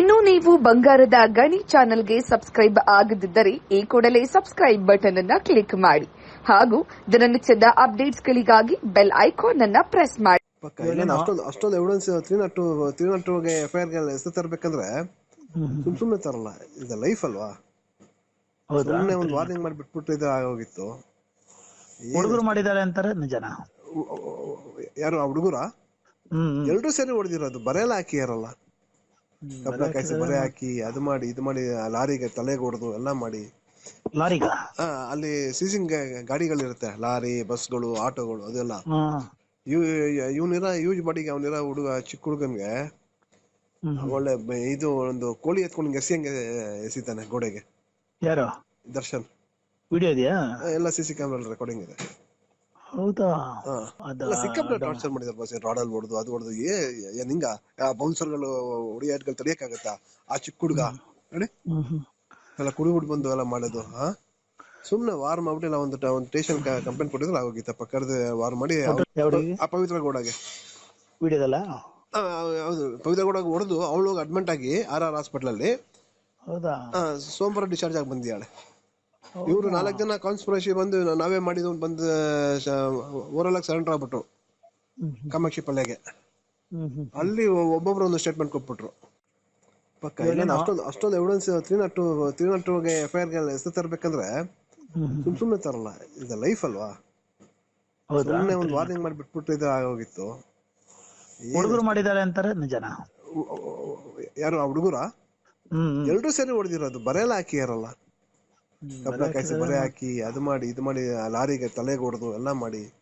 ಇನ್ನು ನೀವು ಬಂಗಾರದ ಗಣಿ ಚಾನೆಲ್ಗೆ ಸಬ್ಸ್ಕ್ರೈಬ್ ಆಗದಿದ್ದರೆ ಈ ಕೂಡಲೇ ಸಬ್ಸ್ಕ್ರೈಬ್ ಬಟನ್ ಅನ್ನ ಕ್ಲಿಕ್ ಮಾಡಿ ಹಾಗೂ ದಿನನಿತ್ಯದ ಅಪ್ಡೇಟ್ಸ್ಗಳಿಗಾಗಿ ಬೆಲ್ ಐಕಾನ್ ಅನ್ನ ಪ್ರೆಸ್ ಮಾಡಿ. ಅಷ್ಟೊಂದು ಅಷ್ಟೊಂದು evidence three not two three not ಟೂಗೆ F I ಆರ್ಗೆ ಹೆಸರು ತರಬೇಕಂದ್ರೆ ಸುಮ್ ಸುಮ್ಮನೆ ತರಲ್ಲ. ಇದು ಲೈಫ್ ಅಲ್ವಾ? ಸುಮ್ಮನೆ ಸುಮ್ನೆ ಒಂದು ವಾರ್ನಿಂಗ್ ಮಾಡಿ ಬಿಟ್ಬಿಟ್ಟು ಇದು ಆಗೋಗಿತ್ತು. ಹುಡುಗರು ಮಾಡಿದ್ದಾರೆ ಅಂತಾರೆ ನಿಜನ? ಯಾರು ಆ ಹುಡುಗರ? ಎಲ್ಲರೂ ಎಲ್ರೂ ಸೇರಿ ಹೊಡೆದಿರೋದು ಬರೆಯಲ್ಲ ಹಾಕಿ ಯಾರಲ್ಲ ಕಬ್ಬಣ ಕಾಯಿಸಿ ಬರೆ ಹಾಕಿ ಅದು ಮಾಡಿ ಇದು ಮಾಡಿ ಆ ಲಾರಿಗೆ ತಲೆಗೆ ಹೊಡೆದು ಎಲ್ಲ ಮಾಡಿ. ಲಾರಿಗ? ಆ, ಅಲ್ಲಿ ಸೀಸಿಂಗ್ ಗಾಡಿಗಳಿರುತ್ತೆ ಲಾರಿ ಬಸ್ಗಳು ಆಟೋಗಳು ಅದೆಲ್ಲ. ಹ್ಮ್ ಇವ್ ಇವನಿರ ಯೂಜ್ ಮಾಡಿ ಅವನಿರ ಹುಡುಗ ಚಿಕ್ಕ ಹುಡುಗನ್ಗೆ ಹ್ಮ್. ಒಳ್ಳೆ ಬ- ಇದು ಒಂದು ಕೋಳಿ ಎತ್ಕೊಂಡು ಎಸಿಯಂಗೆ ಎಸಿತಾನೆ ಗೋಡೆಗೆ. ಯಾರು? ದರ್ಶನ್. ವಿಡಿಯೋ ಇದೆಯಾ? ಆ, ಎಲ್ಲ ಸಿ ಸಿ ಕ್ಯಾಮ್ರಾ ರೆಕಾರ್ಡಿಂಗ್ ಇದೆ. ಹೌದಾ? ಸಿಕ್ಕಾಪಟ್ಟೆ ಟಾರ್ಚರ್ ಮಾಡಿದಾರೆ ಬಾಸ್ ರಾಡಲ್ ಹೊಡೆದು ಅದು ಹೊಡೆದು. ಏ ಏನ್ ಹಿಂಗ ಬೌನ್ಸರ್ಗಳು ಹೊಡಿಯಾಟ್ಗಳು ತಡಿಯಕ್ಕಾಗತ್ತಾ? ಆ ಚಿಕ್ಕ ಹುಡುಗ? ನೋಡಿ ಎಲ್ಲ ಕುಡಿ ಬಿಟ್ಟು ಬಂದು ಎಲ್ಲ ಮಾಡೋದು ಹಾ? ಸುಮ್ನೆ ವಾರ್ ಮಾಡ್ಬಿಟ್ಟು ಎಲ್ಲ ಒಂದು ಒಂದು ಸ್ಟೇಷನ್ ಕಂಪ್ಲೇಂಟ್ ಕೊಟ್ಟಿದ್ರೆ ಆಗೋಗಿತ್ತಪ್ಪ ಕರೆದು ವಾರ್ ಮಾಡಿ ಆ ಪವಿತ್ರ ಗೌಡಗೆ ವಿಡಿಯೋದಲ್ಲ? ಹೌದು ಪವಿತ್ರ ಗೌಡಗೆ ಹೊಡೆದು ಅವಳು ಹೋಗಿ ಅಡ್ಮಿಟ್ ಆಗಿ ಆರ್ ಆರ್ ಹಾಸ್ಪಿಟಲ್ ಅಲ್ಲಿ ಹೌದಾ? ಸೋಮವಾರ ಡಿಸ್ಚಾರ್ಜ್ ಆಗಿ ಬಂದಿದ್ದಾಳೆ. ಇವರು ನಾಲ್ಕು ಜನ ಕಾನ್ಸ್ಪಿರಸಿ ಬಂದು ನಾವೇ ಮಾಡಿದ್ದು ಅಂತ ಬಂದು ಓರಲ್ ಆಗಿ ಸರೆಂಡರ್ ಆಗ್ಬಿಟ್ರು. ಕಾಮಾಕ್ಷಿ ಪಲ್ಯಗೆ ಅಲ್ಲಿ ಒಬ್ಬೊಬ್ರು ಒಂದು ಸ್ಟೇಟ್ಮೆಂಟ್ ಕೊಟ್ಬಿಟ್ರು. ಪಕ್ಕ ಇಲ್ಲ ಅಷ್ಟೊಂದು ಅಷ್ಟೊಂದು evidence three not two three not ಟೂಗೆ F I ಆರ್ಗೆ ಹೆಸರು ತರಬೇಕಂದ್ರೆ. ಸುಮ್ ಸುಮ್ನೆ ತರಲ್ಲ. ಇದು ಲೈಫ್ ಅಲ್ವಾ? ಸುಮ್ಮನೆ ಒಂದು ವಾರ್ನಿಂಗ್ ಮಾಡಿ ಬಿಟ್ಬಿಟ್ಟು ಇದು ಆಗೋಗಿತ್ತು ಹುಡುಗರು ಮಾಡಿದ್ದಾರೆ ಅಂತಾರೆ ನಿಜನ? ಯಾರು ಆ ಹುಡುಗರ. ಎಲ್ರೂ ಸೇರಿ ಹೊಡೆದಿರೋದು ಬರೆಯಲ್ಲ ಹಾಕಿ ಯಾರಲ್ಲ. ಕಬ್ಬಣ ಕಾಯಿಸಿ ಬರೆ ಹಾಕಿ ಅದು ಮಾಡಿ ಇದು ಮಾಡಿ ಆ ಲಾರಿಗೆ ತಲೆಗೆ ಹೊಡೆದು ಎಲ್ಲ ಮಾಡಿ.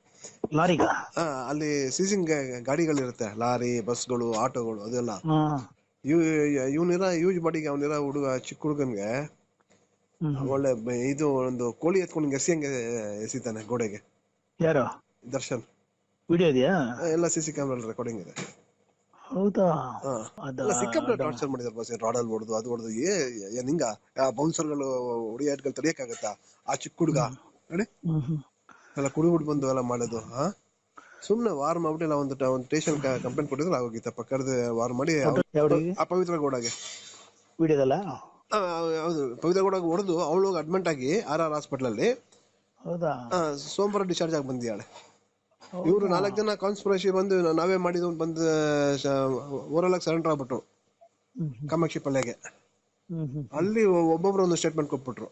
ಲಾರಿಗ? ಆ, ಅಲ್ಲಿ ಸೀಸಿಂಗ್ ಗಾಡಿಗಳಿರುತ್ತೆ ಲಾರಿ ಬಸ್ಗಳು ಆಟೋಗಳು ಅದೆಲ್ಲ. ಹ್ಮ್ ಇವ್ ಇವನಿರ ಯೂಜ್ ಮಾಡಿ ಅವನಿರ ಹುಡುಗ ಚಿಕ್ಕ ಹುಡುಗನ್ಗೆ. ಹ್ಮ್. ಒಳ್ಳೆ ಬ- ಇದು ಒಂದು ಕೋಳಿ ಎತ್ಕೊಂಡು ಎಸಿಯಂಗೆ ಎಸಿತಾನೆ ಗೋಡೆಗೆ. ಯಾರು? ದರ್ಶನ್. ವಿಡಿಯೋ ಇದೆಯಾ? ಎಲ್ಲ ಸಿ ಸಿ ಕ್ಯಾಮ್ರಾ ರೆಕಾರ್ಡಿಂಗ್ ಇದೆ. ಹೌದಾ? ಸಿಕ್ಕಾಪಟ್ಟೆ ಟಾರ್ಚರ್ ಮಾಡಿದಾರೆ ಬಾಸ್ ರಾಡಲ್ ಹೊಡೆದು ಅದು ಹೊಡೆದು. ಏ ಏನ್ ಹಿಂಗ ಬೌನ್ಸರ್ಗಳು ಹೊಡಿಯಾಟ್ಗಳು ತಡಿಯಕ್ಕಾಗತ್ತಾ? ಆ ಚಿಕ್ಕ ಹುಡುಗ? ನೋಡಿ. ಎಲ್ಲ ಕುಡಿ ಬಂದು ಎಲ್ಲ ಮಾಡೋದು ಹಾ? ಸುಮ್ನೆ ವಾರ್ ಮಾಡ್ಬಿಟ್ಟು ಎಲ್ಲ ಒಂದು ಒಂದು ಸ್ಟೇಷನ್ ಕಂಪ್ಲೇಂಟ್ ಕೊಟ್ಟಿದ್ರೆ ಆಗೋಗಿತ್ತಪ್ಪ ಕರೆದು ವಾರ್ ಮಾಡಿ ಆ ಪವಿತ್ರ ಗೌಡಗೆ ವಿಡಿಯೋದಲ್ಲ? ಹೌದು ಪವಿತ್ರ ಗೋಡಾಗ ಹೊಡೆದು ಅವಳು ಹೋಗಿ ಅಡ್ಮಿಟ್ ಆಗಿ ಆರ್ ಆರ್ ಹಾಸ್ಪಿಟಲ್ ಅಲ್ಲಿ. ಹೌದಾ? ಸೋಮವಾರ ಡಿಸ್ಚಾರ್ಜ್ ಆಗಿ ಬಂದಿದ್ದಾಳೆ. ಇವರು ನಾಲ್ಕು ಜನ ಕಾನ್ಸ್ಪಿರಸಿ ಬಂದು ನಾವೇ ಮಾಡಿದ ಬಂದು ಓರಲ್ ಆಗಿ ಸರೆಂಡರ್ ಆಗ್ಬಿಟ್ರು. ಕಾಮಾಕ್ಷಿ ಪಲ್ಯಗೆ. ಅಲ್ಲಿ ಒಬ್ಬೊಬ್ರು ಒಂದು ಸ್ಟೇಟ್ಮೆಂಟ್ ಕೊಟ್ಬಿಟ್ರು.